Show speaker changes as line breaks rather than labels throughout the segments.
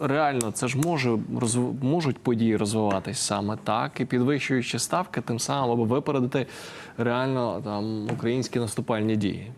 реально це ж може розв- можуть події розвиватись саме так і підвищуючи ставки, тим самим аби випередити реально там українські наступальні дії.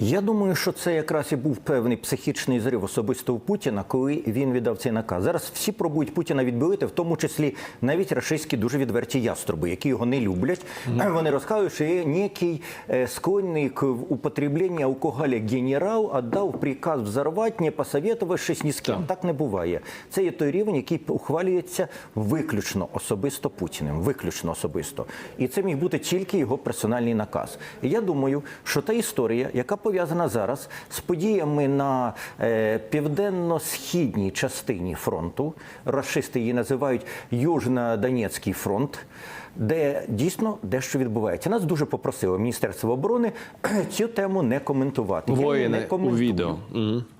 Я думаю, що це якраз і був певний психічний зрив особисто у Путіна, коли він віддав цей наказ. Зараз всі пробують Путіна відбилити, в тому числі навіть рашистські дуже відверті яструби, які його не люблять. Вони розказують, що є некий е, склонний к употребленню алкоголя генерал віддав приказ взорвати, не посоветувавшись ні з ким.
Так.
Так не буває. Це є той рівень, який ухвалюється виключно особисто Путіним. Виключно особисто. І це міг бути тільки його персональний наказ. І я думаю, що та історія, яка пов'язана зараз з подіями на е, південно-східній частині фронту, расисти її називають Южно-Донецький фронт. Де дійсно дещо відбувається. Нас дуже попросило Міністерство оборони цю тему не коментувати.
Воїни
не
у відео.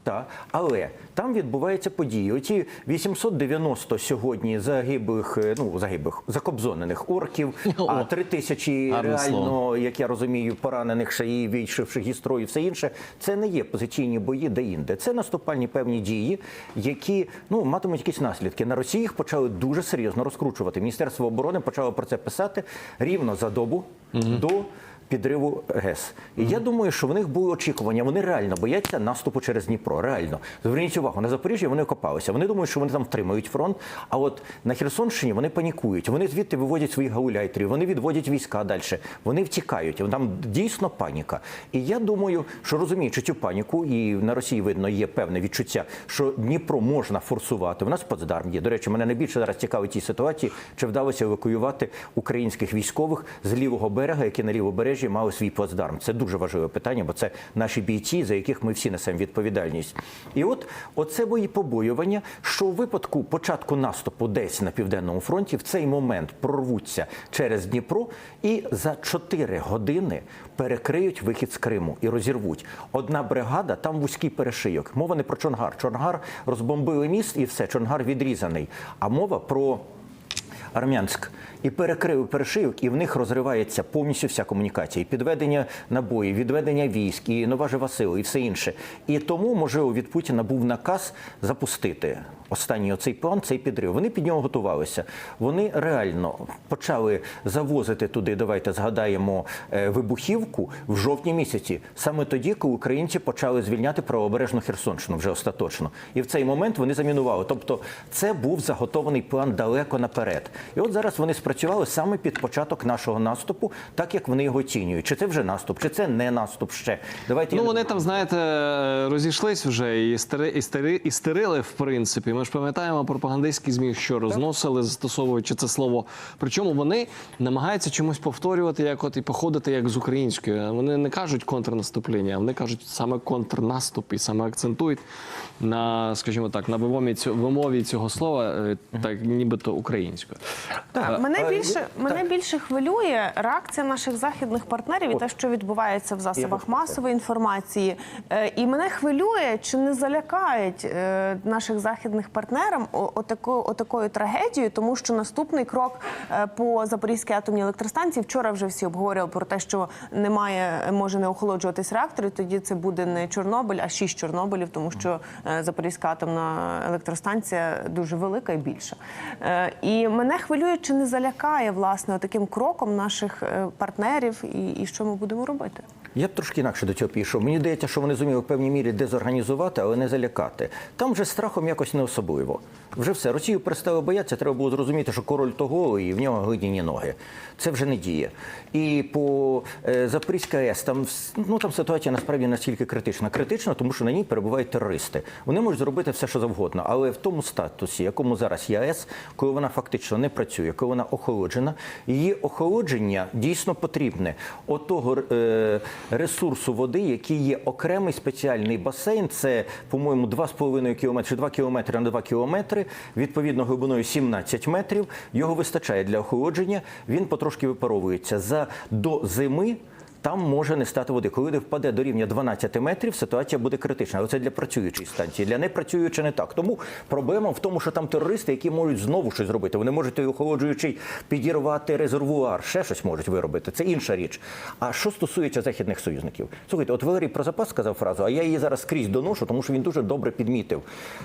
Так, але там відбуваються події. Оті 890 сьогодні загиблих, е, ну загиблих, закобзонених орків, а
О,
3 тисячі реально,
слово.
як я розумію, поранених ще і вийшовших строю, і все інше. Це не є позиційні бої де-інде. Це наступальні певні дії, які ну матимуть якісь наслідки. На Росії їх почали дуже серйозно розкручувати. Міністерство оборони почало про це писати рівно за добу до. Підриву ГЕС. І я думаю, що в них були очікування. Вони реально бояться наступу через Дніпро. Реально. Зверніть увагу, на Запоріжжі вони окопалися. Вони думають, що вони там втримають фронт. А от на Херсонщині вони панікують. Вони звідти виводять своїх гауляйтерів, вони відводять війська далі. Вони втікають. Там дійсно паніка. І я думаю, що розуміючи цю паніку, і на Росії видно є певне відчуття, що Дніпро можна форсувати. У нас Потсдарм є. До речі, мене найбільше зараз цікавить ті ситуації, чи вдалося евакуювати українських військових з лівого берега, які на лівобережжі мали свій плацдарм. Це дуже важливе питання, бо це наші бійці, за яких ми всі несемо відповідальність. І от оце мої побоювання, що у випадку початку наступу десь на південному фронті в цей момент прорвуться через Дніпро і за 4 години перекриють вихід з Криму і розірвуть. Одна бригада, там вузький перешийок. Мова не про Чонгар. Чонгар розбомбили міст і все. Чонгар відрізаний. А мова про Армянськ і перекрив перешийок, і в них розривається повністю вся комунікація, і підведення набоїв, відведення військ, і нова жива сила, і все інше. І тому, можливо, від Путіна був наказ запустити останній оцей план, цей підрив. Вони під нього готувалися. Вони реально почали завозити туди. Давайте згадаємо е, вибухівку в жовтні місяці, саме тоді, коли українці почали звільняти правобережну Херсонщину вже остаточно. І в цей момент вони замінували. Тобто, це був заготований план далеко наперед. І от зараз вони спрацювали саме під початок нашого наступу, так як вони його оцінюють. Чи це вже наступ, чи це не наступ ще. Давайте
Ну
я-
вони там, знаєте, розійшлись вже і стери, і стери, і стерили, в принципі. Ми ж пам'ятаємо пропагандистські змі, що розносили, застосовуючи це слово. Причому вони намагаються чомусь повторювати, як от і походити як з українською. Вони не кажуть контрнаступлення, а вони кажуть саме контрнаступ і саме акцентують на, скажімо так, на вимові цього, вимові цього слова, е, так нібито українською.
Так,
Мене більше
так.
мене більше хвилює реакція наших західних партнерів і те, що відбувається в засобах масової інформації. Е, І мене хвилює, чи не залякають е, наших західних партнерів отако- отакою трагедією, тому що наступний крок е, по Запорізькій атомній електростанції вчора вже всі обговорювали про те, що немає, може не охолоджуватись реактор, і тоді це буде не Чорнобиль, а шість Чорнобилів, тому що е, Запорізька атомна електростанція дуже велика і більша. Е, І мене хвилює, чи не залякає власне таким кроком наших е, партнерів, і, і що ми будемо робити.
Я б трошки інакше до цього пішов. Мені здається, що вони зуміли в певній мірі дезорганізувати, але не залякати. Там вже страхом якось не особливо. Вже все. Росію перестали боятися, треба було зрозуміти, що король того і в нього глиняні ноги. Це вже не діє. І по е, Запорізька АЕС там, ну, там ситуація насправді настільки критична. Критична, тому що на ній перебувають терористи. Вони можуть зробити все, що завгодно, але в тому статусі, якому зараз є АЕС, коли вона фактично не працює, коли вона охолоджена, її охолодження дійсно потрібне. Отого е, ресурсу води, який є окремий спеціальний басейн, це, по-моєму, 2,5 кілометри, 2 кілометри на 2 кілометри, відповідно глибиною 17 метрів. Його вистачає для охолодження, він потрошки випаровується. За до зими там може не стати води. Коли вода впаде до рівня 12 метрів, ситуація буде критична. Але це для працюючої станції. Для непрацюючої не так. Тому проблема в тому, що там терористи, які можуть знову щось зробити. Вони можуть той охолоджуючий підірвати резервуар, ще щось можуть виробити. Це інша річ. А що стосується західних союзників, слухайте, от Валерій Прозапас сказав фразу, а я її зараз скрізь доношу, тому що він дуже добре підмітив,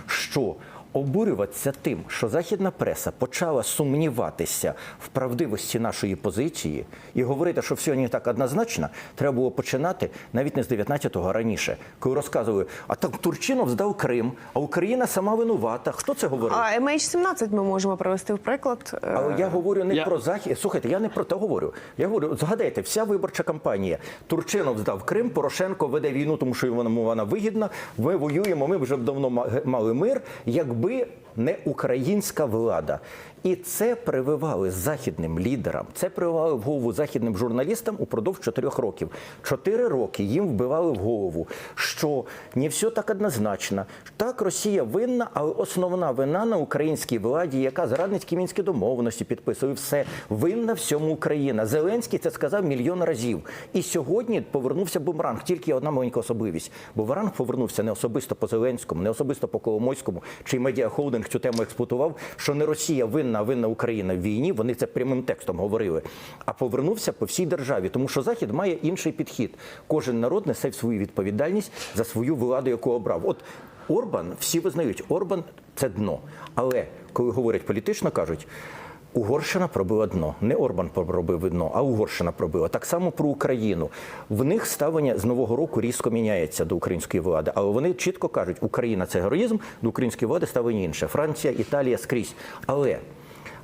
що обурюватися тим, що західна преса почала сумніватися в правдивості нашої позиції і говорити, що все не так однозначно, треба було починати навіть не з 19-го, раніше, коли розказували, а так Турчинов здав Крим, а Україна сама винувата. Хто це говорив?
А MH17 ми можемо привести в приклад.
Але я говорю не
Я-
про захід. Слухайте, я не про те говорю. Я говорю, згадайте, вся виборча кампанія. Турчинов здав Крим, Порошенко веде війну, тому що йому вона вигідна. Ми воюємо. Ми вже давно ма- мали мир, якби якби не українська влада. І це прививали західним лідерам. Це прививали в голову західним журналістам упродовж чотирьох років. Чотири роки їм вбивали в голову, що не все так однозначно. Так, Росія винна, але основна вина на українській владі, яка зрадницькі мінські домовленості підписує. Все винна всьому Україна. Зеленський це сказав мільйон разів. І сьогодні повернувся бумеранг. Тільки одна маленька особливість. Бумеранг повернувся не особисто по Зеленському, не особисто по Коломойському, чий медіахолдинг цю тему експлуатував, що не Росія винна, а винна Україна в війні. Вони це прямим текстом говорили. А повернувся по всій державі, тому що Захід має інший підхід. Кожен народ несе свою відповідальність за свою владу, яку обрав. От Орбан, всі визнають, Орбан це дно. Але коли говорять політично, кажуть. Угорщина пробила дно. Не Орбан пробив дно, а Угорщина пробила. Так само про Україну. В них ставлення з нового року різко міняється до української влади. Але вони чітко кажуть, Україна це героїзм, до української влади ставлення інше. Франція, Італія скрізь. Але,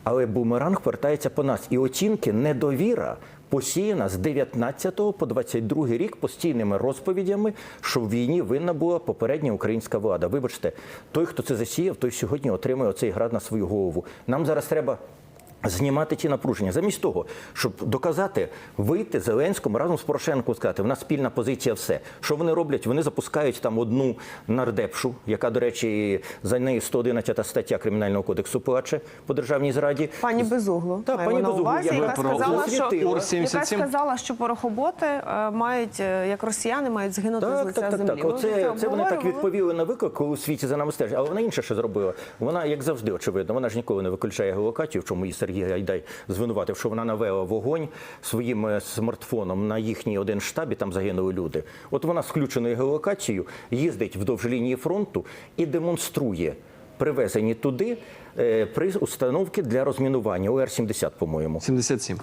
але бумеранг повертається по нас. І оцінки недовіра. Посіяна з 19 по 22 рік постійними розповідями, що в війні винна була попередня українська влада. Вибачте, той, хто це засіяв, той сьогодні отримує оцей град на свою голову. Нам зараз треба знімати ті напруження. Замість того, щоб доказати, вийти Зеленському разом з Порошенком, сказати, в нас спільна позиція, все. Що вони роблять? Вони запускають там одну нардепшу, яка, до речі, за нею 111 стаття Кримінального кодексу плаче по державній зраді.
Пані Безуглу,
Так,
маємо
пані
на
Безуглу,
увазі,
я
яка
про
сказала, що,
освітила.
Ур 77.
яка сказала, що порохоботи е, мають, е, як росіяни, мають згинути з
Так,
лиця
так, так,
землі.
так.
Ми
Оце, це вони так відповіли на виклик, коли у світі за нами стежать. Але вона інше ще зробила. Вона, як завжди, очевидно, вона ж ніколи не виключає геолокацію, в чому її Сергій Гайдай звинуватив, що вона навела вогонь своїм е, смартфоном на їхній один штаб, і там загинули люди. От вона з включеною геолокацією їздить вдовж лінії фронту і демонструє привезені туди е, при установки для розмінування ОР-70, по-моєму.
77.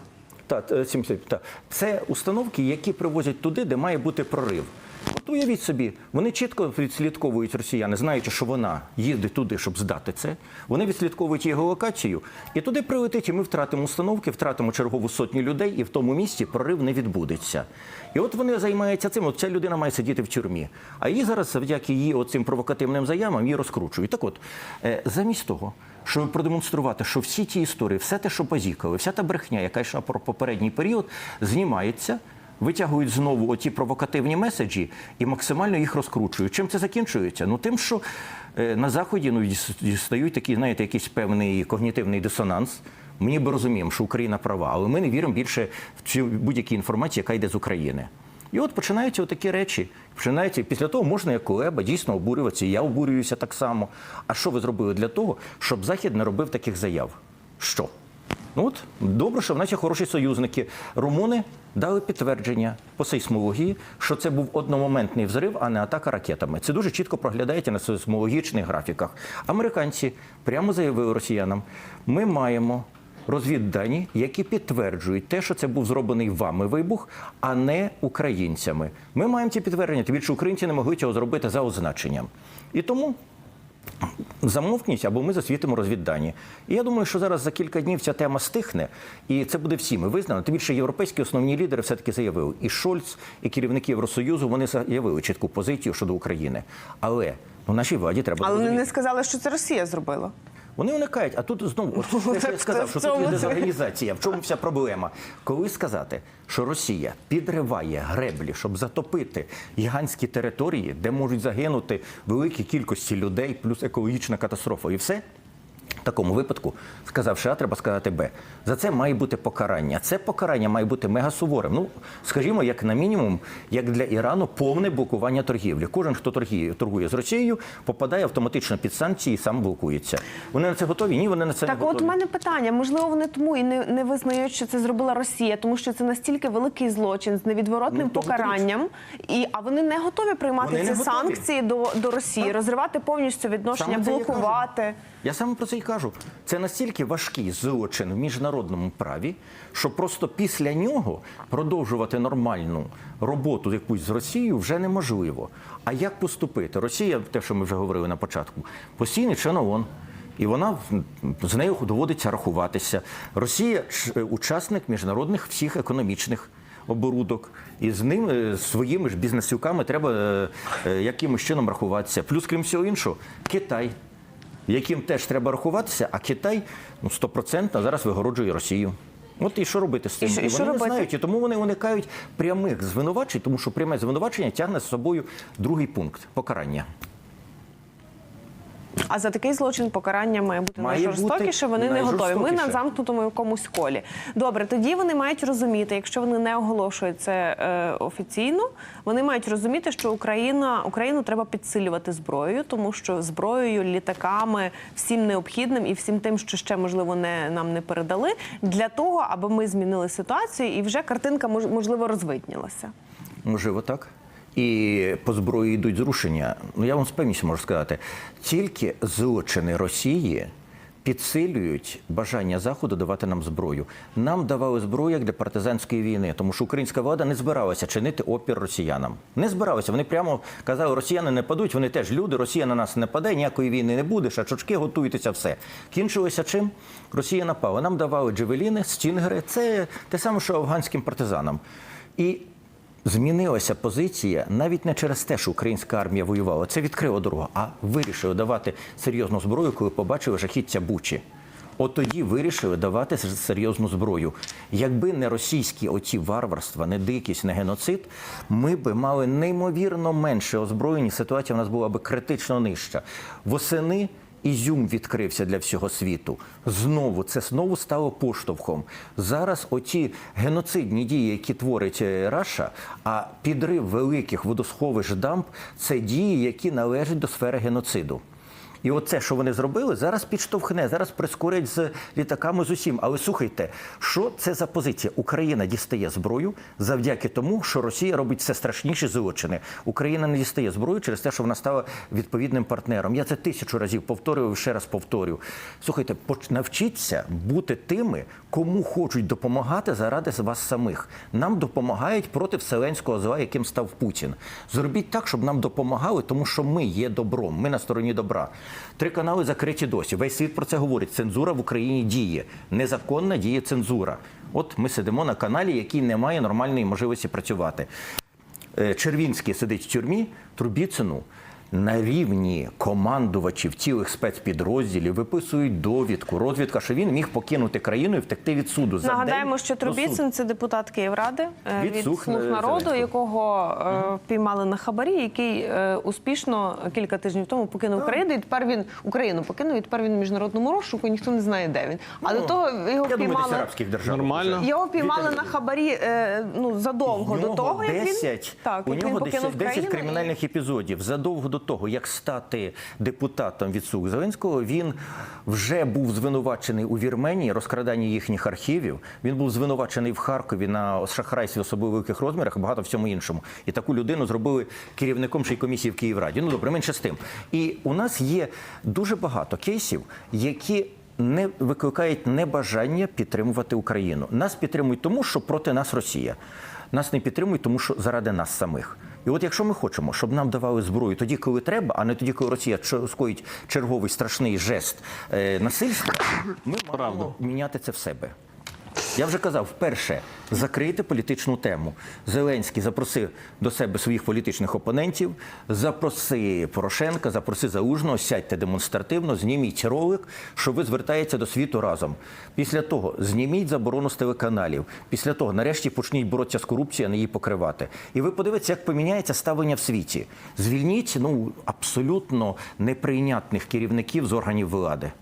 Так, е, 70, так. Це установки, які привозять туди, де має бути прорив. От уявіть собі, вони чітко відслідковують росіяни, знаючи, що вона їздить туди, щоб здати це. Вони відслідковують її геолокацію, і туди прилетить, і ми втратимо установки, втратимо чергову сотню людей, і в тому місці прорив не відбудеться. І от вони займаються цим. От ця людина має сидіти в тюрмі. А її зараз, завдяки її оцим провокативним заявам, її розкручують. Так от, е, замість того, щоб продемонструвати, що всі ті історії, все те, що базікали, вся та брехня, яка йшла про попередній період, знімається. Витягують знову оті провокативні меседжі і максимально їх розкручують. Чим це закінчується? Ну тим, що е, на заході ну дістають такий, знаєте, якийсь певний когнітивний дисонанс. Ми ніби розуміємо, що Україна права, але ми не віримо більше в цю будь-якій інформації, яка йде з України. І от починаються отакі речі. Починаються після того можна як Кулеба дійсно обурюватися. Я обурююся так само. А що ви зробили для того, щоб Захід не робив таких заяв? Що? Ну от добре, що в нас є хороші союзники. Румуни дали підтвердження по сейсмології, що це був одномоментний взрив, а не атака ракетами. Це дуже чітко проглядається на сейсмологічних графіках. Американці прямо заявили росіянам: ми маємо розвіддані, які підтверджують те, що це був зроблений вами вибух, а не українцями. Ми маємо ці підтвердження, тим більше українці не могли цього зробити за означенням. І тому замовкніть або ми засвітимо розвіддані. І я думаю, що зараз за кілька днів ця тема стихне, і це буде всіми визнано. Тим більше європейські основні лідери все-таки заявили. І Шольц, і керівники Євросоюзу вони заявили чітку позицію щодо України. Але ну, нашій владі треба
Але вони не сказали, що це Росія зробила.
Вони уникають. А тут знову, от, що я сказав, що тут є дезорганізація. В чому вся проблема? Коли сказати, що Росія підриває греблі, щоб затопити гігантські території, де можуть загинути великі кількості людей, плюс екологічна катастрофа, і все. Такому випадку, сказавши А, треба сказати Б. За це має бути покарання. Це покарання має бути мега суворим. Ну, скажімо, як на мінімум, як для Ірану, повне блокування торгівлі. Кожен, хто торгує, торгує з Росією, попадає автоматично під санкції і сам блокується. Вони на це готові? Ні, вони на це
Так,
не
от у мене питання. Можливо, вони тому і не, не визнають, що це зробила Росія, тому що це настільки великий злочин з невідворотним
Ну,
покаранням, і а вони не готові приймати
Вони
ці
готові.
санкції до, до Росії, розривати повністю відношення,
Саме
блокувати.
Я саме про це і кажу. Це настільки важкий злочин в міжнародному праві, що просто після нього продовжувати нормальну роботу якусь з Росією вже неможливо. А як поступити? Росія, те, що ми вже говорили на початку, постійний член ООН. І вона з нею доводиться рахуватися. Росія е, учасник міжнародних всіх економічних оборудок, і з ними з своїми ж бізнесюками треба е, е, якимось чином рахуватися. Плюс, крім всього іншого, Китай яким теж треба рахуватися, а Китай ну, стопроцентно зараз вигороджує Росію. От і що робити з цим?
І що- і що
вони
робити?
не знають, і тому вони уникають прямих звинувачень, тому що пряме звинувачення тягне з собою другий пункт покарання.
А за такий злочин покарання має бути
Має
найжорстокіше. Вони не готові. Ми на
найжорстокіше.
замкнутому якомусь колі. Добре, тоді вони мають розуміти, якщо вони не оголошують це е, офіційно, вони мають розуміти, що Україна Україну треба підсилювати зброєю, тому що зброєю, літаками, всім необхідним і всім тим, що ще можливо не нам не передали, для того, аби ми змінили ситуацію, і вже картинка мож- можливо розвиднілася.
Можливо, так. І по зброї йдуть зрушення. Ну я вам з певністю можу сказати, тільки злочини Росії підсилюють бажання Заходу давати нам зброю. Нам давали зброю як для партизанської війни, тому що українська влада не збиралася чинити опір росіянам. Не збиралася. Вони прямо казали, росіяни не падуть, вони теж люди, Росія на нас не паде, ніякої війни не буде, шачочки, готуйтеся, все. Кінчилося чим? Росія напала. Нам давали джевеліни, стінгери. Це те саме, що афганським партизанам. І Змінилася позиція навіть не через те, що українська армія воювала. Це відкрило дорогу, а вирішили давати серйозну зброю, коли побачили жахіття Бучі. От тоді вирішили давати серйозну зброю. Якби не російські оці варварства, не дикість, не геноцид, ми би мали неймовірно менше озброєння. Ситуація в нас була би критично нижча. Восени Ізюм відкрився для всього світу. Знову це знову стало поштовхом. Зараз оці геноцидні дії, які творить е, Раша, а підрив великих водосховищ дамб це дії, які належать до сфери геноциду. І оце, що вони зробили, зараз підштовхне, зараз прискорять з літаками з усім. Але слухайте, що це за позиція? Україна дістає зброю завдяки тому, що Росія робить все страшніші злочини. Україна не дістає зброю через те, що вона стала відповідним партнером. Я це тисячу разів повторював, ще раз повторю. Слухайте, навчіться бути тими, кому хочуть допомагати заради вас самих. Нам допомагають проти вселенського зла, яким став Путін. Зробіть так, щоб нам допомагали, тому що ми є добром, ми на стороні добра. Три канали закриті досі. Весь світ про це говорить. Цензура в Україні діє. Незаконна діє цензура. От ми сидимо на каналі, який не має нормальної можливості працювати. Е, Червінський сидить в тюрмі, Трубіцину на рівні командувачів цілих спецпідрозділів виписують довідку, розвідка, що він міг покинути країну і втекти від суду. За
Нагадаємо,
день
що. Трубіцин це депутат Київради е,
Від
від
«Слуг
народу,
Зеленського».
якого е, впіймали на хабарі, який е, успішно кілька тижнів тому покинув Україну. І тепер він Україну покинув. І тепер він в міжнародному розшуку. Ніхто не знає, де він. А до того його
Ну, Я думаю,
впіймали.
арабських держав.
Нормально.
Його піймали на хабарі е, ну задовго до
нього
того, як він так
у
як він
нього
покинув
10, 10
країну. і-
кримінальних епізодів. Задовго до того, як стати депутатом від «Слуг Зеленського, він вже був звинувачений у Вірменії, розкраданні їхніх архівів. Він був звинувачений в Харкові на шахрайстві особливо великих розмірах, багато всьому іншому. І таку людину зробили керівником ще й комісії в Київраді. Ну добре, менше з тим. І у нас є дуже багато кейсів, які не викликають небажання підтримувати Україну. Нас підтримують тому, що проти нас Росія. Нас не підтримують, тому що заради нас самих. І от якщо ми хочемо, щоб нам давали зброю тоді, коли треба, а не тоді, коли Росія скоїть черговий страшний жест е, насильства, ми маємо міняти це в себе. Я вже казав, вперше закрити політичну тему. Зеленський запросив до себе своїх політичних опонентів, запроси Порошенка, запроси Залужного, сядьте демонстративно, зніміть ролик, що ви звертаєтеся до світу разом. Після того зніміть заборону з телеканалів. Після того, нарешті, почніть боротися з корупцією, а не її покривати. І ви подивитеся, як поміняється ставлення в світі. Звільніть ну абсолютно неприйнятних керівників з органів влади.